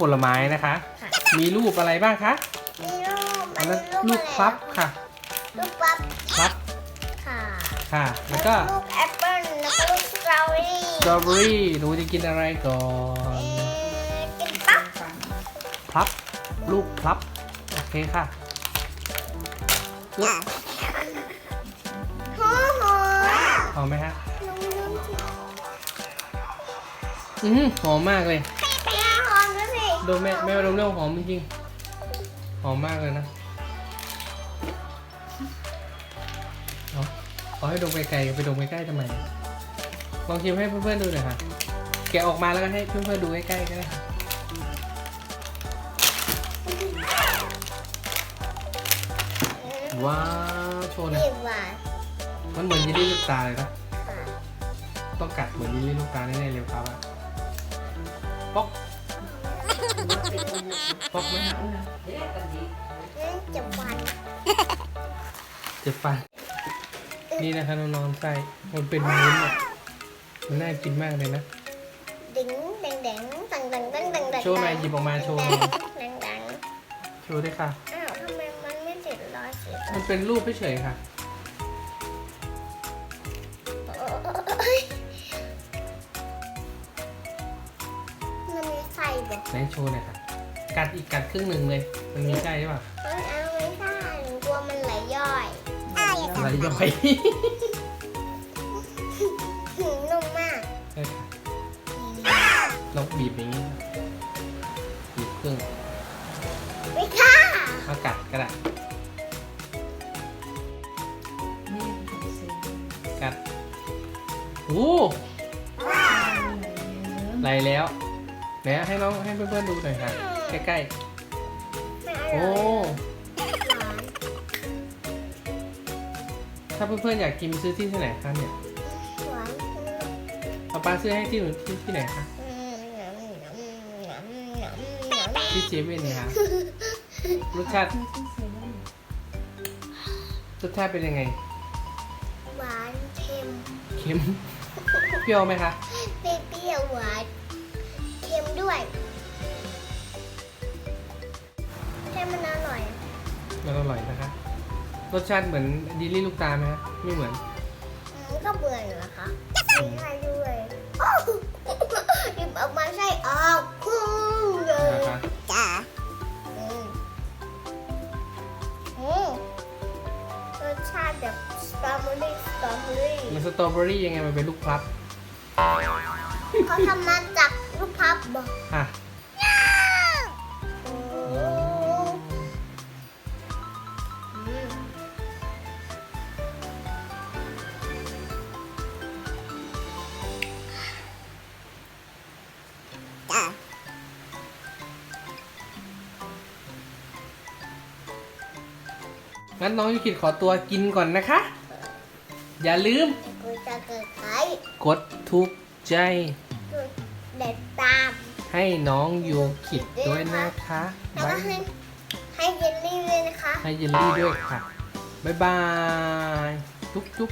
ผลไม้นะคะ ค่ะ มีรูปอะไรบ้างคะมีรูปอันนั้นอัรูปพลับค่ะรูปปั๊บพลับค่ะค่ะ แล้วก็รูปแอปเปิ้ลแล้วก็รูปสตรอเบอรี่สตรอเบอรี่หนูจะกินอะไรก่อนเอ่อกินปั๊บพลับ ลูกพลับ โอเคค่ะโอ้โหเอาไหมฮะนุ่มๆสิอือหือหอมมากเลยไปอาหอม ด้วยสิดมแม่แม่มาดมเรื่องหอมจริงๆหอมมากเลยนะเอาขอให้ดมไกลๆไปดมใกล้ๆทำไมลองชิมให้เพื่อนๆดูหน่อยค่ะแกะออกมาแล้วก็ให้เพื่อนๆดูใกล้ๆก็ได้ค่ะว้าวโชว์หน่อยนี่หวานมันเหมือนยิลลี่ลูกตาเลยนะค่ะต้องกัดเหมือนยิลลี่ลูกตาแน่ๆเลยครับอะป๊อก ป๊อกไหมฮะนั่นจะหวานเจ็บฟัน นี่นะคะนอนๆไส้มันเป็นวุ้นอะมันน่ากินมากเลยนะดิ้งแดงแดงดังดังดังดังดังโชว์หน่อยหยิบออกมาโชว์หน่อยดังดังโชว์ด้วยค่ะ อ้าวทำไมมันไม่ติดรอยสีมันเป็นรูปเฉยๆค่ะเอ้ยมันมีไส้บอกไหนโชว์หน่อยค่ะ กัดอีกกัดครึ่งหนึ่งเลย มันมีไส้หรือเปล่าเอ้ยเอาไม่ใช่หนูกลัวมันไหลย่อยอะไรย่อยหืมนุ่มมากใช่ค่ะลองบีบอย่างนี้บีบครึ่งไม่ค่ะเอากัดก็ได้กัดโอ้ไหลแล้วไหนให้น้องให้เพื่อนๆดูหน่อยค่ะ ใกล้ๆ โอ้ ถ้าเพื่อนๆอยากกินไปซื้อที่ที่ไหนคะเนี่ยหวานป้าป้าซื้อให้ที่หนูที่ที่ไหนคะที่เซเว่นเนี่ยคะรสชาติรสชาติเป็นยังไง หวานเค็ม เค็ม เปรี้ยวไหมคะเปรี้ยวหวาน เค็มด้วย แค่มันอร่อย มันอร่อยนะคะ รสชาติเหมือนดิลลี่ลูกตาลไหมคะไม่เหมือนอืมก็เบื่อเหรอคะมีไส้ด้วยโอ้หยิบออกมาไส้ออกพุ่งเลยนะคะจ้าอืมอืมรสชาติแบบสตรอเบอรี่สตรอเบอรี่มันสตรอเบอรี่ยังไงมันเป็นลูกพลับเขาทำมาจากลูกพับบอกค่ะ จ้างั้นน้องยูกิดขอตัวกินก่อนนะคะ อย่าลืม กูจะเกิดใครกดถูกใจ กูเด็ดตาม ให้น้องยูกิดด้วยนะคะแล้วบ๊าก็ยให้ให้เยลลี่ด้วยนะคะ ให้เยลลี่ด้วยค่ะ บ๊ายบาย จุ๊บจุ๊บ